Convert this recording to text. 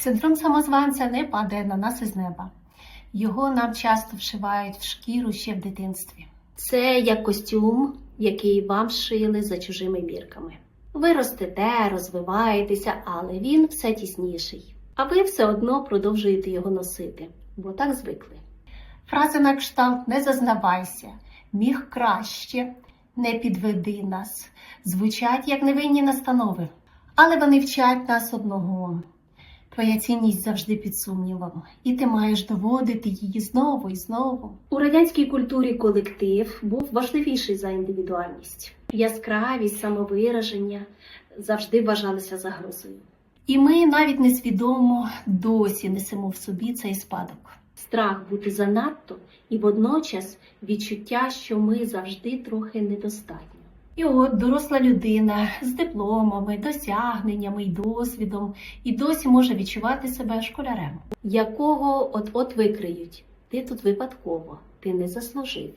Синдром самозванця не падає на нас із неба. Його нам часто вшивають в шкіру ще в дитинстві. Це як костюм, який вам шили за чужими мірками. Ви ростете, розвиваєтеся, але він все тісніший. А ви все одно продовжуєте його носити, бо так звикли. Фрази на кшталт не зазнавайся, міг краще, не підведи нас, звучать як невинні настанови. Але вони вчать нас одного. Твоя цінність завжди під сумнівом, і ти маєш доводити її знову і знову. У радянській культурі колектив був важливіший за індивідуальність. Яскравість, самовираження завжди вважалися загрозою. І ми навіть несвідомо досі несемо в собі цей спадок. Страх бути занадто і водночас відчуття, що ми завжди трохи недостатньо. І от доросла людина з дипломами, досягненнями й досвідом і досі може відчувати себе школярем, якого от-от викриють. Ти тут випадково, ти не заслужив.